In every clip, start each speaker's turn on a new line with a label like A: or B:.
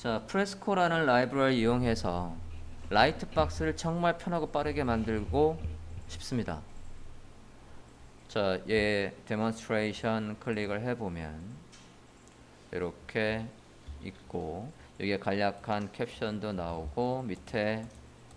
A: 자, 프레스코라는 라이브러리 이용해서 라이트 박스를 정말 편하고 빠르게 만들고 싶습니다. 자, 얘 데몬스트레이션 클릭을 해보면 이렇게 있고 여기에 간략한 캡션도 나오고 밑에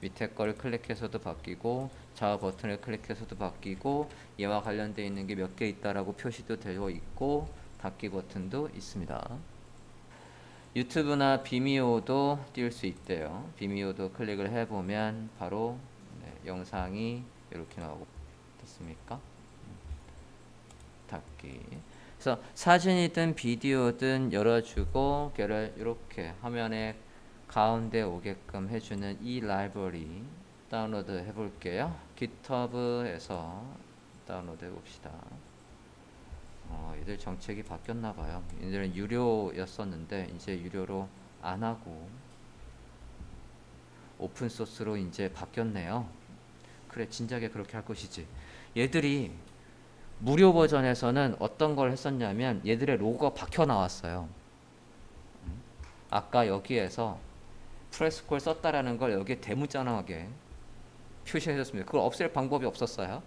A: 밑에 거를 클릭해서도 바뀌고 좌우 버튼을 클릭해서도 바뀌고 얘와 관련되어 있는 게 몇 개 있다라고 표시도 되어 있고 닫기 버튼도 있습니다. 유튜브나 비미오도 띄울 수 있대요. 비미오도 클릭을 해보면 바로 네, 영상이 이렇게 나오고 됐습니까? 음, 닫기. 그래서 사진이든 비디오든 열어주고 걔를 이렇게 화면에 가운데 오게끔 해주는 이 라이브러리 다운로드 해볼게요. GitHub에서 다운로드 해봅시다. 어, 이들 정책이 바뀌었나 봐요. 이들은 유료였었는데 이제 유료로 안 하고 오픈 소스로 이제 바뀌었네요. 그래 진작에 그렇게 할 것이지. 얘들이 무료 버전에서는 어떤 걸 했었냐면 얘들의 로고가 박혀 나왔어요. 음. 아까 여기에서 프레스콜 썼다라는 걸 여기에 대문짝하게 표시해줬습니다. 그걸 없앨 방법이 없었어요.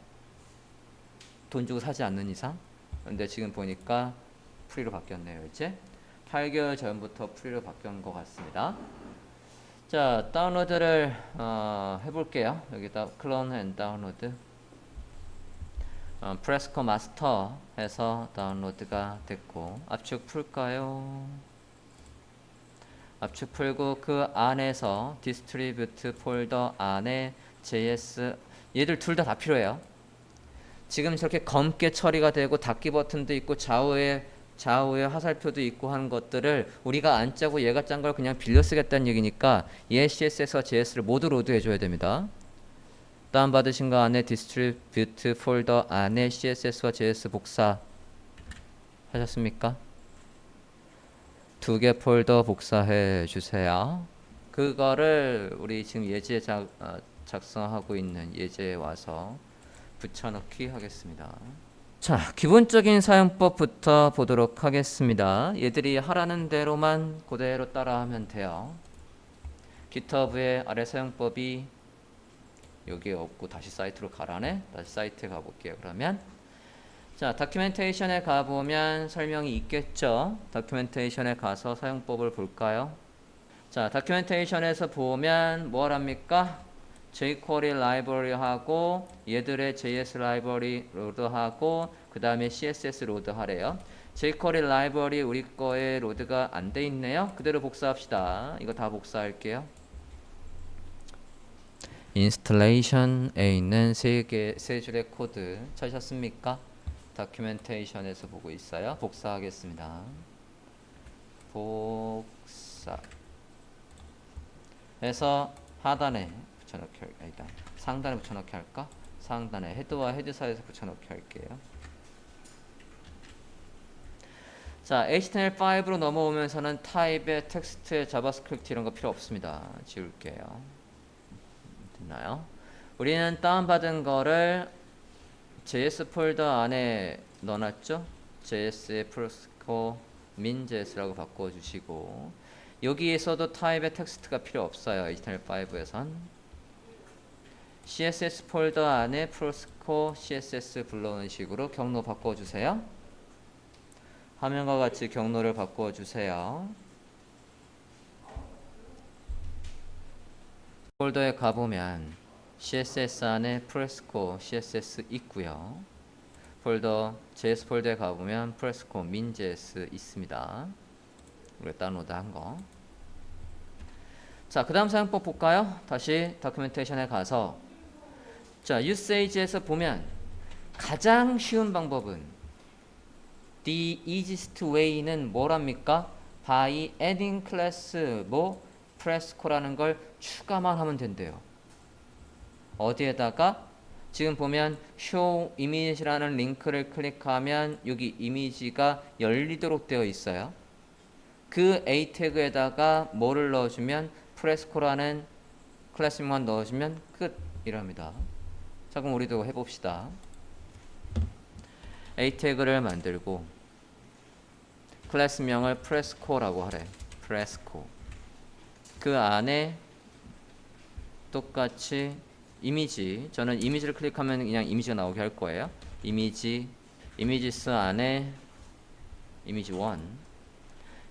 A: 돈 주고 사지 않는 이상. 근데 지금 보니까 프리로 바뀌었네요. 이제 8개월 전부터 프리로 바뀐 것 같습니다. 자, 다운로드를 어, 해볼게요. 여기다 클론 앤 다운로드. 어, 프레스코 마스터 해서 다운로드가 됐고 압축 풀까요? 압축 풀고 그 안에서 디스트리뷰트 폴더 안에 JS 얘들 둘 다 다 필요해요. 지금 저렇게 검게 처리가 되고 닫기 버튼도 있고 좌우에 좌우에 화살표도 있고 하는 것들을 우리가 안 짜고 얘가 짠 걸 그냥 빌려 쓰겠다는 얘기니까 얘 CSS와 JS를 모두 로드 해 줘야 됩니다. 다운받으신 거 안에 디스트리뷰트 폴더 안에 CSS와 JS 복사 하셨습니까? 두 개 폴더 복사해 주세요. 그거를 우리 지금 예제 작, 어, 작성하고 있는 예제에 와서 붙여넣기 하겠습니다. 자, 기본적인 사용법부터 보도록 하겠습니다. 얘들이 하라는 대로만 그대로 따라하면 돼요. GitHub의 아래 사용법이 여기에 없고 다시 사이트로 가라네. 다시 사이트에 가볼게요. 그러면 자, 다큐멘테이션에 가보면 설명이 있겠죠. 다큐멘테이션에 가서 사용법을 볼까요? 자, 다큐멘테이션에서 보면 뭘 합니까? jQuery 라이브러리하고 얘들의 JS 라이브러리 로드하고 그 다음에 CSS 로드 하래요. jQuery 라이브러리 우리 거에 로드가 안 돼 있네요. 그대로 복사합시다. 이거 다 복사할게요. 인스톨레이션에 있는 세 개, 세 줄의 코드 찾으셨습니까? 다큐멘테이션에서 보고 있어요. 복사하겠습니다. 복사. 해서 하단에 붙여넣기 할, 아니다. 상단에 붙여넣기 할까? 상단에 헤드와 헤드 사이에서 붙여넣기 할게요. 자, HTML5로 넘어오면서는 타입의 텍스트, 자바스크립트 이런 거 필요 없습니다. 지울게요. 됐나요? 우리는 다운받은 거를 JS 폴더 안에 넣어놨죠? JS의 프로스코 min JS라고 바꿔주시고 여기에서도 타입의 텍스트가 필요 없어요. HTML5에선 CSS 폴더 안에 프로스코 CSS 불러오는 식으로 경로 바꿔주세요. 화면과 같이 경로를 바꿔주세요. 폴더에 가보면 CSS 안에 프레스코 CSS 있고요. 폴더 JS 폴더에 가보면 프레스코 min JS 있습니다. 우리가 다운로드 한 거. 자, 그 다음 사용법 볼까요? 다시 다큐멘테이션에 가서 자, usage에서 보면 가장 쉬운 방법은 the easiest way는 뭐랍니까? by adding class 뭐 프레스코라는 걸 추가만 하면 된대요. 어디에다가 지금 보면 show image라는 링크를 클릭하면 여기 이미지가 열리도록 되어 있어요. 그 a 태그에다가 뭐를 넣어주면 프레스코라는 클래스만 넣어주면 끝이랍니다. 자 그럼 우리도 해봅시다. a 태그를 만들고 클래스명을 프레스코라고 하래. 프레스코. 그 안에 똑같이 이미지 저는 이미지를 클릭하면 그냥 이미지가 나오게 할 거예요. 이미지 이미지스 안에 이미지 1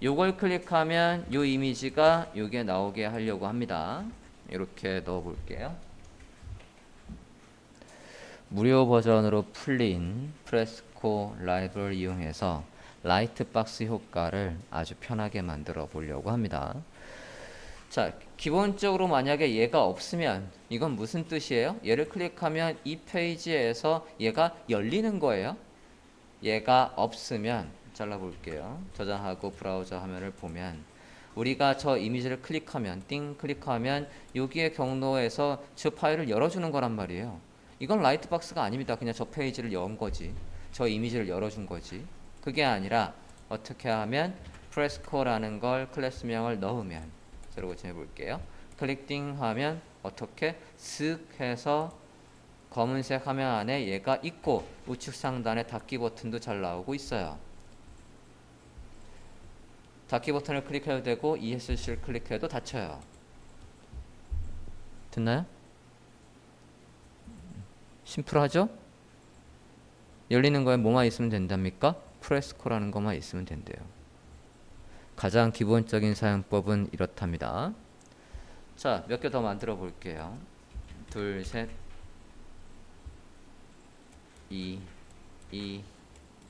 A: 요걸 클릭하면 요 이미지가 요게 나오게 하려고 합니다. 이렇게 넣어 볼게요. 무료 버전으로 풀린 프레스코 라이브를 이용해서 라이트박스 효과를 아주 편하게 만들어 보려고 합니다. 자, 기본적으로 만약에 얘가 없으면 이건 무슨 뜻이에요? 얘를 클릭하면 이 페이지에서 얘가 열리는 거예요. 얘가 없으면 잘라 볼게요. 저장하고 브라우저 화면을 보면 우리가 저 이미지를 클릭하면 띵 클릭하면 여기에 경로에서 저 파일을 열어주는 거란 말이에요. 이건 라이트박스가 아닙니다. 그냥 저 페이지를 연 거지. 저 이미지를 열어준 거지. 그게 아니라 어떻게 하면 프레스코라는 걸 클래스명을 넣으면 저러고 지내 볼게요. 클릭띵 하면 어떻게 쓱 해서 검은색 화면 안에 얘가 있고 우측 상단에 닫기 버튼도 잘 나오고 있어요. 닫기 버튼을 클릭해도 되고 ESC를 클릭해도 닫혀요. 됐나요? 심플하죠? 열리는 거에 뭐만 있으면 된답니까? 프레스코라는 것만 있으면 된대요. 가장 기본적인 사용법은 이렇답니다. 자, 몇 개 더 만들어 볼게요. 둘, 셋, 이, 이,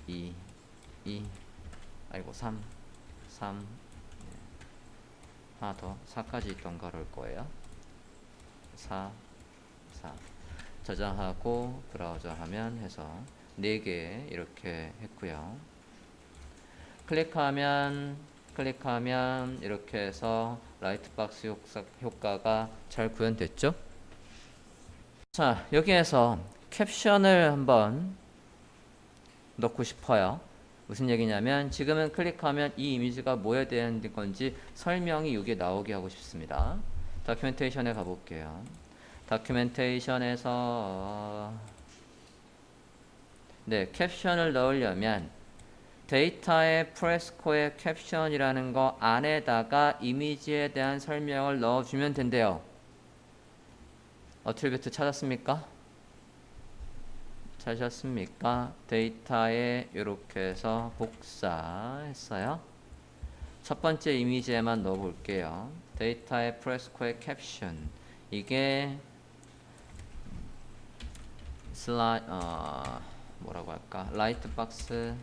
A: 이, 이, 아이고, 삼, 삼, 네. 하나 더, 4까지 있던 거를 거예요. 4, 4. 저장하고 브라우저 화면 해서 4개 이렇게 했고요. 클릭하면 클릭하면 이렇게 해서 라이트박스 효과, 효과가 잘 구현됐죠? 자, 여기에서 캡션을 한번 넣고 싶어요. 무슨 얘기냐면 지금은 클릭하면 이 이미지가 뭐에 대한 건지 설명이 여기에 나오게 하고 싶습니다. 다큐멘테이션에 가볼게요. 다큐멘테이션에서 네 캡션을 넣으려면 데이터의 프레스코의 캡션이라는 거 안에다가 이미지에 대한 설명을 넣어주면 된대요. 어트리뷰트 찾았습니까? 찾았습니까? 데이터에 이렇게 해서 복사했어요. 첫 번째 이미지에만 넣어볼게요. 데이터의 프레스코의 캡션 이게 슬라이 어 뭐라고 할까 라이트 박스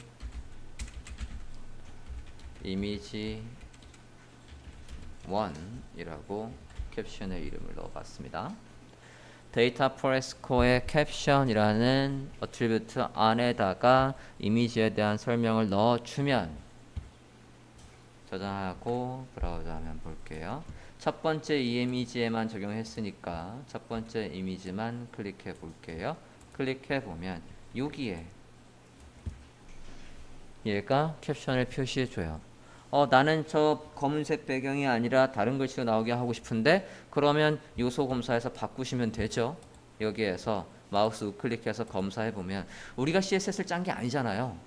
A: 이미지 1이라고 캡션의 이름을 넣어봤습니다. 데이터 프레스코의 캡션이라는 어트리뷰트 안에다가 이미지에 대한 설명을 넣어주면 저장하고 브라우저 화면 볼게요. 첫 번째 이 이미지에만 적용했으니까 첫 번째 이미지만 클릭해 볼게요. 클릭해 보면 여기에 얘가 캡션을 표시해 줘요. 어, 나는 저 검은색 배경이 아니라 다른 글씨가 나오게 하고 싶은데 그러면 요소 검사에서 바꾸시면 되죠. 여기에서 마우스 우클릭해서 검사해 보면 우리가 CSS를 짠 게 아니잖아요.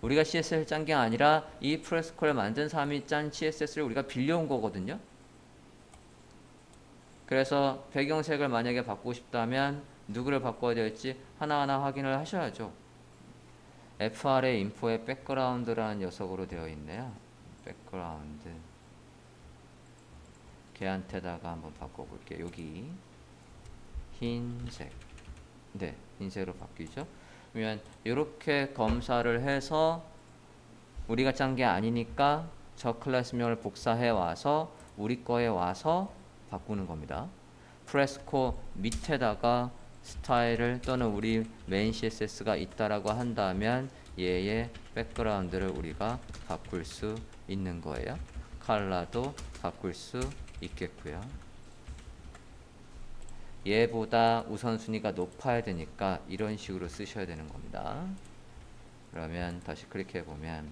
A: 우리가 CSS를 짠 게 아니라 이 프레스코를 만든 사람이 짠 CSS를 우리가 빌려온 거거든요. 그래서 배경색을 만약에 바꾸고 싶다면 누구를 바꿔야 될지 하나하나 확인을 하셔야죠. FR의 인포에 백그라운드라는 녀석으로 되어 있네요. 백그라운드. 걔한테다가 한번 바꿔볼게요. 여기 흰색. 네, 흰색으로 바뀌죠. 그러면 이렇게 검사를 해서 우리가 짠 게 아니니까 저 클래스명을 복사해 와서 우리 거에 와서 바꾸는 겁니다. 프레스코 밑에다가 스타일을 또는 우리 메인 CSS가 있다라고 한다면 얘의 백그라운드를 우리가 바꿀 수 있는 거예요. 컬러도 바꿀 수 있겠고요. 얘보다 우선순위가 높아야 되니까 이런 식으로 쓰셔야 되는 겁니다. 그러면 다시 클릭해 보면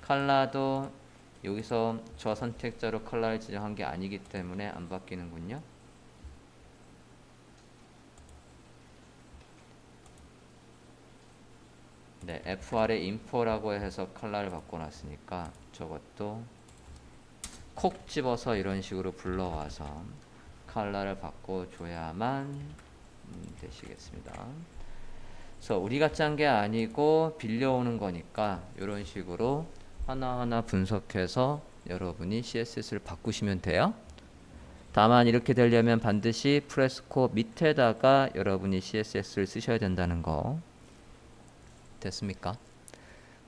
A: 컬러도 여기서 저 선택자로 컬러를 지정한 게 아니기 때문에 안 바뀌는군요. 네, FR의 info라고 해서 컬러를 바꿔놨으니까 저것도 콕 집어서 이런 식으로 불러와서 컬러를 바꿔줘야만 음, 되시겠습니다. 그래서 우리가 짠 게 아니고 빌려오는 거니까 이런 식으로 하나하나 분석해서 여러분이 CSS를 바꾸시면 돼요. 다만 이렇게 되려면 반드시 프레스코 밑에다가 여러분이 CSS를 쓰셔야 된다는 거 됐습니까?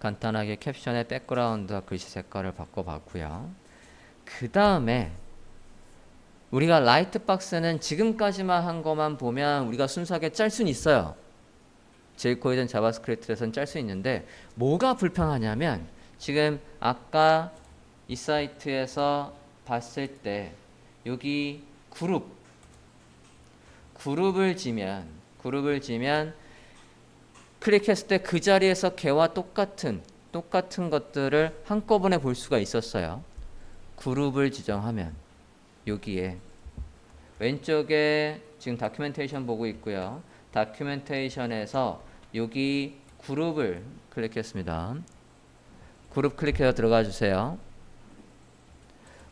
A: 간단하게 캡션의 백그라운드와 글씨 색깔을 바꿔봤고요. 그 다음에 우리가 라이트 박스는 지금까지만 한 것만 보면 우리가 순수하게 짤 수는 있어요. 제이코이든 자바스크립트에서는 짤 수 있는데 뭐가 불편하냐면 지금 아까 이 사이트에서 봤을 때 여기 그룹 그룹을 지면 그룹을 지면 클릭했을 때 그 자리에서 걔와 똑같은 똑같은 것들을 한꺼번에 볼 수가 있었어요. 그룹을 지정하면 여기에 왼쪽에 지금 다큐멘테이션 보고 있고요. 다큐멘테이션에서 여기 그룹을 클릭했습니다. 그룹 클릭해서 들어가 주세요.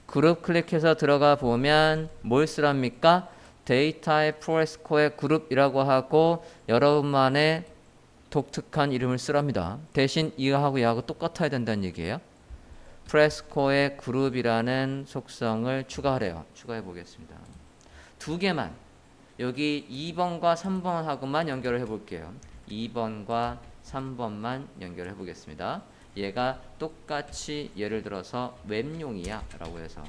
A: 그룹 클릭해서 들어가 보면 뭘 쓰랍니까? 데이터의 프로스코의 그룹이라고 하고 여러분만의 독특한 이름을 쓰랍니다. 대신 이하고 똑같아야 된다는 얘기예요. 프레스코의 그룹이라는 속성을 추가하래요. 추가해 보겠습니다. 두 개만 여기 2번과 3번하고만 연결을 해 볼게요. 2번과 3번만 연결해 보겠습니다. 얘가 똑같이 예를 들어서 웹용이야 라고 해서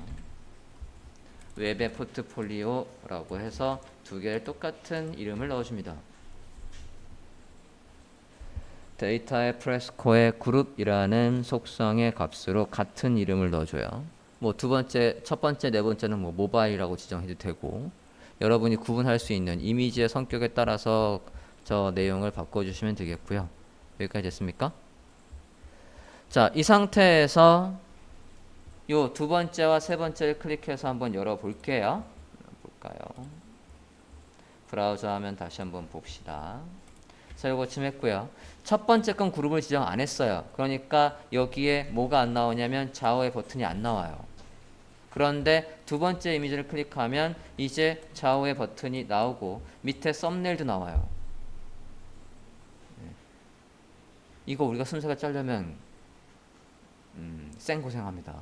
A: 웹의 포트폴리오라고 해서 두 개를 똑같은 이름을 넣어줍니다. 데이터의 프레스코의 그룹이라는 속성의 값으로 같은 이름을 넣어줘요. 뭐 두 번째, 첫 번째, 네 번째는 뭐 모바일이라고 지정해도 되고 여러분이 구분할 수 있는 이미지의 성격에 따라서 저 내용을 바꿔주시면 되겠고요. 여기까지 됐습니까? 자, 이 상태에서 요 두 번째와 세 번째를 클릭해서 한번 열어볼게요. 볼까요? 브라우저 하면 다시 한번 봅시다. 자, 요거 좀 했고요. 첫 번째 건 그룹을 지정 안 했어요. 그러니까 여기에 뭐가 안 나오냐면 좌우의 버튼이 안 나와요. 그런데 두 번째 이미지를 클릭하면 이제 좌우의 버튼이 나오고 밑에 썸네일도 나와요. 네. 이거 우리가 순서가 짜려면 음, 생고생합니다.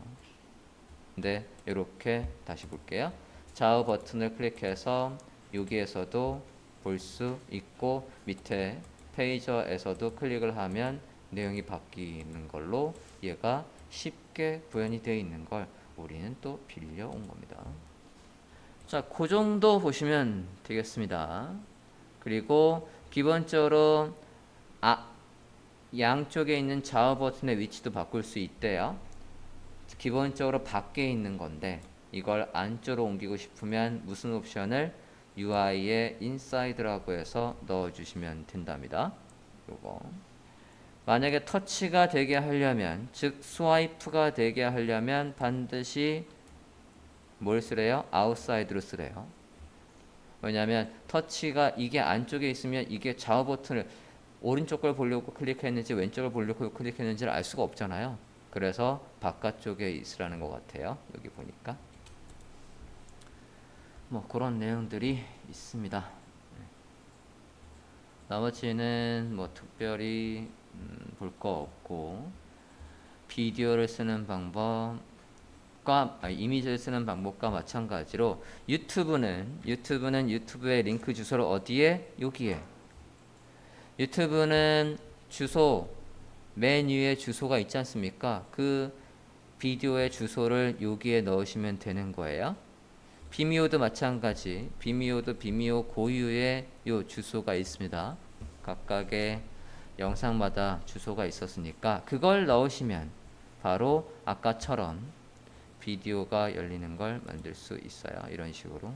A: 근데 이렇게 다시 볼게요. 좌우 버튼을 클릭해서 여기에서도 볼 수 있고 밑에 페이저에서도 클릭을 하면 내용이 바뀌는 걸로 얘가 쉽게 구현이 되어 있는 걸 우리는 또 빌려온 겁니다. 자, 그 정도 보시면 되겠습니다. 그리고 기본적으로 아, 양쪽에 있는 좌우 버튼의 위치도 바꿀 수 있대요. 기본적으로 밖에 있는 건데 이걸 안쪽으로 옮기고 싶으면 무슨 옵션을 UI의 인사이드라고 해서 넣어주시면 된답니다. 요거 만약에 터치가 되게 하려면 즉 스와이프가 되게 하려면 반드시 뭘 쓰래요? 아웃사이드로 쓰래요. 왜냐하면 터치가 이게 안쪽에 있으면 이게 좌우 버튼을 오른쪽 걸 보려고 클릭했는지 왼쪽을 보려고 클릭했는지를 알 수가 없잖아요. 그래서 바깥쪽에 있으라는 것 같아요. 여기 보니까. 뭐 그런 내용들이 있습니다. 네. 나머지는 뭐 특별히 음, 볼거 없고 비디오를 쓰는 방법과 아니, 이미지를 쓰는 방법과 마찬가지로 유튜브는 유튜브는 유튜브의 링크 주소를 어디에 여기에 유튜브는 주소 맨 위에 주소가 있지 않습니까? 그 비디오의 주소를 여기에 넣으시면 되는 거예요. 비미오도 마찬가지. 비미오도 비미오 고유의 요 주소가 있습니다. 각각의 영상마다 주소가 있었으니까 그걸 넣으시면 바로 아까처럼 비디오가 열리는 걸 만들 수 있어요. 이런 식으로.